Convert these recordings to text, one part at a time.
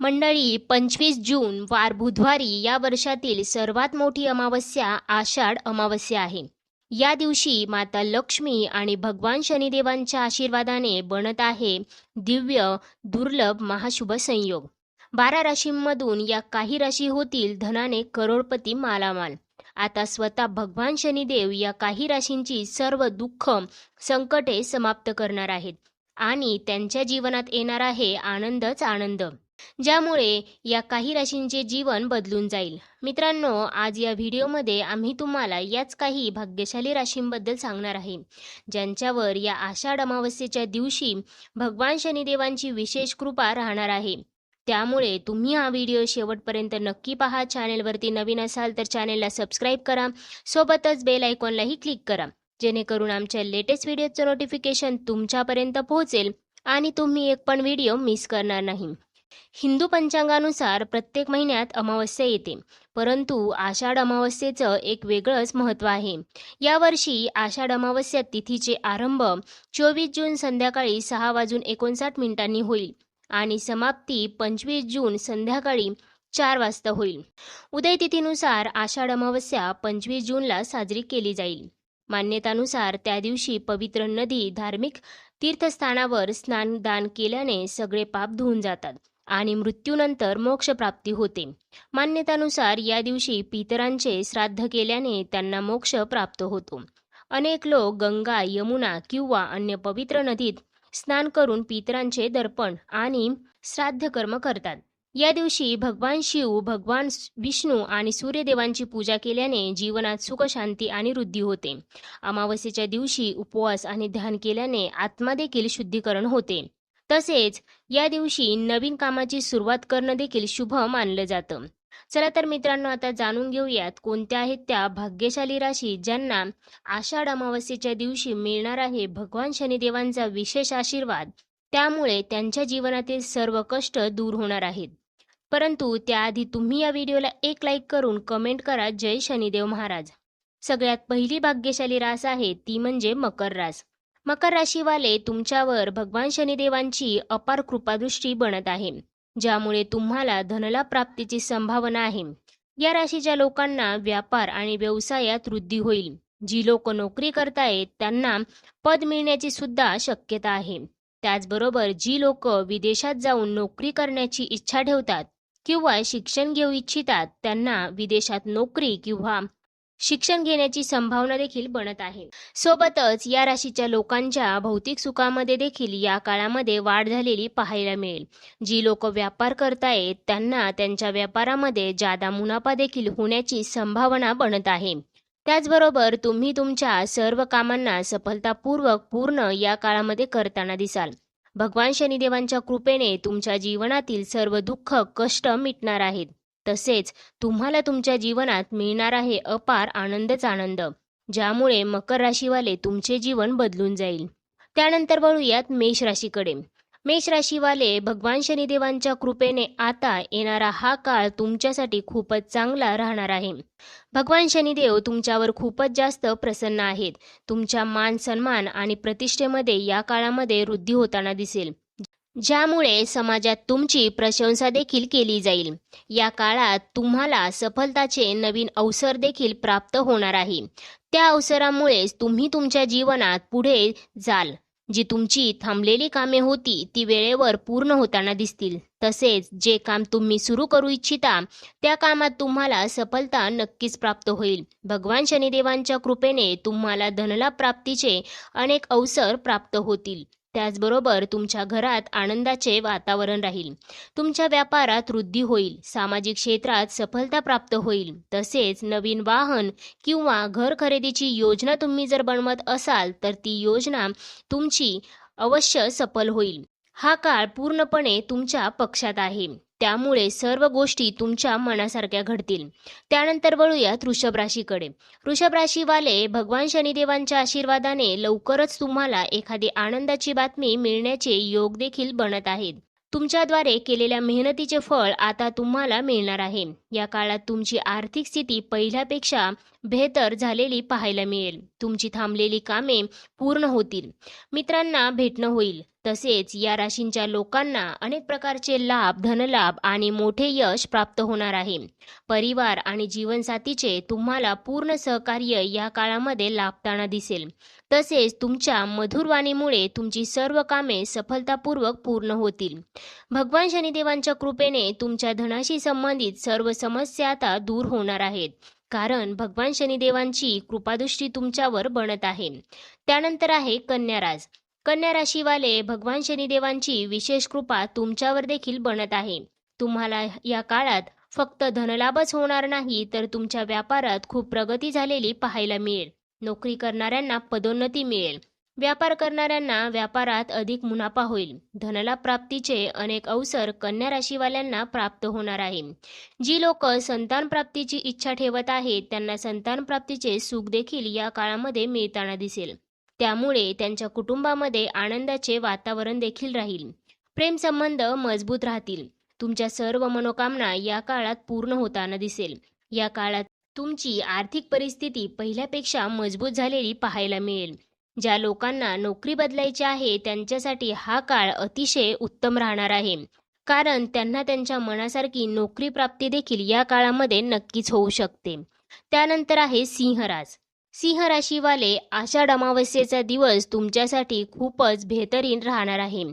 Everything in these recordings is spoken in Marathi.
मंडळी पंचवीस जून वार बुधवारी या वर्षातील सर्वात मोठी अमावस्या आषाढ अमावस्या आहे. या दिवशी माता लक्ष्मी आणि भगवान शनिदेवांच्या आशीर्वादाने बनत आहे दिव्य दुर्लभ महाशुभ संयोग. बारा राशींमधून या काही राशी होतील धनाने करोडपती मालामाल. आता स्वतः भगवान शनिदेव या काही राशींची सर्व दुःख संकटे समाप्त करणार आहेत आणि त्यांच्या जीवनात येणार आहे आनंदच आनंद. ज्यामुळे या काही राशींचे जीवन बदलून जाईल. मित्रांनो आज या व्हिडिओमध्ये आम्ही तुम्हाला याच काही भाग्यशाली राशींबद्दल सांगणार आहे. ज्यांच्यावर या आषाढ अमावस्येच्या दिवशी भगवान शनिदेवांची विशेष कृपा राहणार आहे. त्यामुळे तुम्ही हा व्हिडिओ शेवटपर्यंत नक्की पहा. चॅनेलवरती नवीन असाल तर चॅनेलला सबस्क्राईब करा. सोबतच बेल आयकॉनलाही क्लिक करा. जेणेकरून आमच्या लेटेस्ट व्हिडिओचं नोटिफिकेशन तुमच्यापर्यंत पोहोचेल आणि तुम्ही एक पण व्हिडिओ मिस करणार नाही. हिंदू पंचांगानुसार प्रत्येक महिन्यात अमावस्या येते. परंतु आषाढ अमावस्येचं एक वेगळंच महत्त्व आहे. यावर्षी आषाढ अमावस्या तिथीचे आरंभ चोवीस जून संध्याकाळी सहा वाजून एकोणसाठ मिनिटांनी होईल आणि समाप्ती पंचवीस जून संध्याकाळी चार वाजता होईल. उदय तिथीनुसार आषाढ अमावस्या पंचवीस जूनला साजरी केली जाईल. मान्यतानुसार त्या दिवशी पवित्र नदी धार्मिक तीर्थस्थानावर स्नानदान केल्याने सगळे पाप धुवून जातात. आणि मृत्यूनंतर मोक्षप्राप्ती होते. मान्यतानुसार या दिवशी पितरांचे श्राद्ध केल्याने त्यांना मोक्ष प्राप्त होतो. अनेक लोक गंगा यमुना किंवा अन्य पवित्र नदीत स्नान करून पितरांचे दर्पण आणि श्राद्ध कर्म करतात. या दिवशी भगवान शिव भगवान विष्णू आणि सूर्यदेवांची पूजा केल्याने जीवनात सुख शांती आणि वृद्धी होते. अमावस्येच्या दिवशी उपवास आणि ध्यान केल्याने आत्मा देखील शुद्धीकरण होते. तसेच या दिवशी नवीन कामाची सुरुवात करणं देखील शुभ मानलं जातं. चला तर मित्रांनो आता जाणून घेऊयात कोणत्या आहेत त्या भाग्यशाली राशी ज्यांना आषाढ अमावस्येच्या दिवशी मिळणार आहे भगवान शनिदेवांचा विशेष आशीर्वाद. त्यामुळे त्यांच्या जीवनातील सर्व कष्ट दूर होणार आहेत. परंतु त्याआधी तुम्ही या व्हिडिओला एक लाईक करून कमेंट करा जय शनिदेव महाराज. सगळ्यात पहिली भाग्यशाली रास आहे ती म्हणजे मकर रास. मकर राशीवाले तुमच्यावर भगवान शनिदेवांची अपार कृपादृष्टी बनत आहे ज्यामुळे तुम्हाला धनला प्राप्तीची संभावना आहे. या राशीच्या लोकांना व्यापार आणि व्यवसायात वृद्धी होईल. जी लोक नोकरी करतायत त्यांना पद मिळण्याची सुद्धा शक्यता आहे. त्याचबरोबर जी लोक विदेशात जाऊन नोकरी करण्याची इच्छा ठेवतात किंवा शिक्षण घेऊ इच्छितात त्यांना विदेशात नोकरी किंवा शिक्षण घेण्याची संभावना देखील बनत आहे. सोबतच या राशीच्या लोकांच्या भौतिक सुखामध्ये देखील या काळामध्ये वाढ झालेली पाहायला मिळेल. जी लोक व्यापार करतायत त्यांना त्यांच्या व्यापारामध्ये जादा मुनाफा देखील होण्याची संभावना बनत आहे. त्याचबरोबर तुम्ही तुमच्या सर्व कामांना सफलतापूर्वक पूर्ण या काळामध्ये करताना दिसाल. भगवान शनिदेवांच्या कृपेने तुमच्या जीवनातील सर्व दुःख कष्ट मिटणार आहेत. तसेच तुम्हाला तुमच्या जीवनात मिळणार आहे अपार आनंदच आनंद ज्यामुळे मकर राशीवाले तुमचे जीवन बदलून जाईल. त्यानंतर वळूयात मेष राशीकडे. मेष राशीवाले भगवान शनिदेवांच्या कृपेने आता येणारा हा काळ तुमच्यासाठी खूपच चांगला राहणार आहे. भगवान शनिदेव तुमच्यावर खूपच जास्त प्रसन्न आहेत. तुमच्या मान सन्मान आणि प्रतिष्ठेमध्ये या काळामध्ये वृद्धी होताना दिसेल. ज्यामुळे समाजात तुमची प्रशंसा देखील केली जाईल. या काळात तुम्हाला सफलताचे नवीन अवसर देखील प्राप्त होणार आहे. त्या अवसरामुळेच तुम्ही तुमच्या जीवनात पुढे जाल. जी तुमची थांबलेली कामे होती ती वेळेवर पूर्ण होताना दिसतील. तसेच जे काम तुम्ही सुरू करू इच्छिता त्या कामात तुम्हाला सफलता नक्कीच प्राप्त होईल. भगवान शनिदेवांच्या कृपेने तुम्हाला धनलाभ प्राप्तीचे अनेक अवसर प्राप्त होतील. त्याचबरोबर तुमच्या घरात आनंदाचे वातावरण राहील. तुमच्या व्यापारात वृद्धी होईल. सामाजिक क्षेत्रात सफलता प्राप्त होईल. तसेच नवीन वाहन किंवा घर खरेदीची योजना तुम्ही जर बनवत असाल तर ती योजना तुमची अवश्य सफल होईल. हा काळ पूर्णपणे तुमच्या पक्षात आहे. त्यामुळे सर्व गोष्टी तुमच्या मनासारख्या घडतील. त्यानंतर वळूयात वृषभ राशीकडे. वृषभ राशीवाले भगवान शनिदेवांच्या आशीर्वादाने लवकरच तुम्हाला एखादी आनंदाची बातमी मिळण्याचे योग देखील बनत आहेत. तुमच्याद्वारे केलेल्या मेहनतीचे फळ आता तुम्हाला मिळणार आहे. या काळात तुमची आर्थिक स्थिती पहिल्यापेक्षा बेहतर झालेली पाहायला मिळेल. तुमची थांबलेली कामे पूर्ण होतील. मित्रांना भेटणं होईल. तसेच या राशींच्या लोकांना अनेक प्रकारचे लाभ धनलाभ आणि मोठे यश प्राप्त होणार आहे. परिवार आणि जीवनसाथीचे तुम्हाला पूर्ण सहकार्य या काळामध्ये लाभताना दिसेल. तसेच तुमच्या मधुरवाणीमुळे तुमची सर्व कामे सफलतापूर्वक पूर्ण होतील. भगवान शनिदेवांच्या कृपेने तुमच्या धनाशी संबंधित सर्व समस्या आता दूर होणार आहेत. कारण भगवान शनिदेवांची कृपादृष्टी तुमच्यावर बनत आहे. त्यानंतर आहे कन्याराज. कन्या राशीवाले भगवान शनिदेवांची विशेष कृपा तुमच्यावर देखील बनत आहे. तुम्हाला या काळात फक्त धनलाभच होणार नाही तर तुमच्या व्यापारात खूप प्रगती झालेली पाहायला मिळेल. नोकरी करणाऱ्यांना पदोन्नती मिळेल. व्यापार करणाऱ्यांना व्यापारात अधिक मुनाफा होईल. धनलाभ प्राप्तीचे अनेक अवसर कन्या राशीवाल्यांना प्राप्त होणार आहे. जी लोक संतान प्राप्तीची इच्छा ठेवत आहेत त्यांना संतान प्राप्तीचे सुख देखील या काळामध्ये मिळताना दिसेल. त्यामुळे त्यांच्या कुटुंबामध्ये आनंदाचे वातावरण देखील राहील. प्रेम संबंध मजबूत राहतील. तुमच्या सर्व मनोकामना या काळात पूर्ण होताना दिसेल. या काळात तुमची आर्थिक परिस्थिती पहिल्यापेक्षा मजबूत झालेली पाहायला मिळेल. ज्या लोकांना नोकरी बदलायची आहे त्यांच्यासाठी हा काळ अतिशय उत्तम राहणार आहे. कारण त्यांना त्यांच्या मनासारखी नोकरी प्राप्ती देखील या काळामध्ये नक्कीच होऊ शकते. त्यानंतर आहे सिंहराज. सिंह राशीवाले आषाढ अमावस्येचा दिवस तुमच्यासाठी खूपच बेहतरीन राहणार आहे.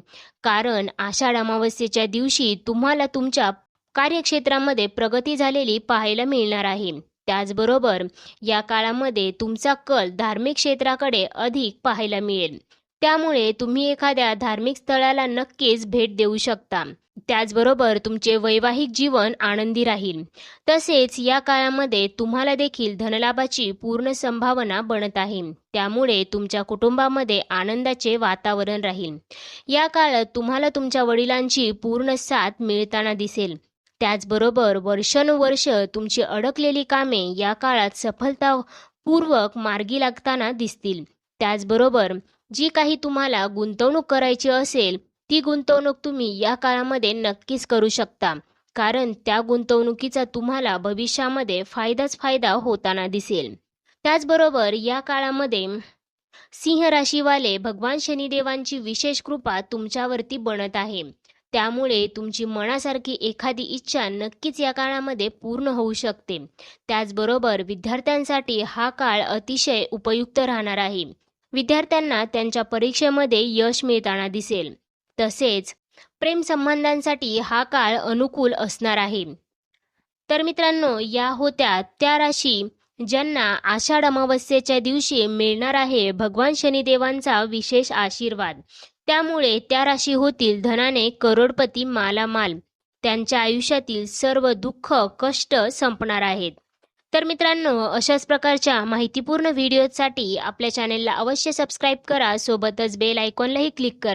कारण आषाढ अमावस्येच्या दिवशी तुम्हाला तुमच्या कार्यक्षेत्रामध्ये प्रगती झालेली पाहायला मिळणार आहे. त्याचबरोबर या काळामध्ये तुमचा कल धार्मिक क्षेत्राकडे अधिक पाहायला मिळेल. त्यामुळे तुम्ही एखाद्या धार्मिक स्थळाला नक्कीच भेट देऊ शकता. त्याचबरोबर तुमचे वैवाहिक जीवन आनंदी राहील. तसेच या काळामध्ये तुम्हाला देखील धनलाभाची पूर्ण संभावना बनत आहे. त्यामुळे तुमच्या कुटुंबामध्ये आनंदाचे वातावरण राहील. या काळात तुम्हाला तुमच्या वडिलांची पूर्ण साथ मिळताना दिसेल. त्याचबरोबर वर्षानुवर्ष तुमची अडकलेली कामे या काळात सफलतापूर्वक मार्गी लागताना दिसतील. त्याचबरोबर जी काही तुम्हाला गुंतवणूक करायची असेल ती गुंतवणूक तुम्ही या काळामध्ये नक्कीच करू शकता. कारण त्या गुंतवणुकीचा तुम्हाला भविष्यामध्ये फायदाच फायदा होताना दिसेल. त्याचबरोबर या काळामध्ये सिंह राशीवाले भगवान शनिदेवांची विशेष कृपा तुमच्यावरती बनत आहे. त्यामुळे तुमची मनासारखी एखादी इच्छा नक्कीच या काळामध्ये पूर्ण होऊ शकते. त्याचबरोबर विद्यार्थ्यांसाठी हा काळ अतिशय उपयुक्त राहणार आहे. विद्यार्थ्यांना त्यांच्या परीक्षेमध्ये यश मिळताना दिसेल. तसेच प्रेम संबंधांसाठी हा काळ अनुकूल असणार आहे. तर मित्रांनो या होत्या त्या राशी ज्यांना आषाढ अमावस्येच्या दिवशी मिळणार आहे भगवान शनिदेवांचा विशेष आशीर्वाद. त्यामुळे त्या राशी होतील धनाने करोडपती मालामाल. त्यांच्या आयुष्यातील सर्व दुःख कष्ट संपणार आहेत. तर मित्रांनो अशाच प्रकारच्या माहितीपूर्ण व्हिडिओसाठी आपल्या चॅनेलला अवश्य सबस्क्राईब करा. सोबतच बेल आयकॉनलाही क्लिक करा.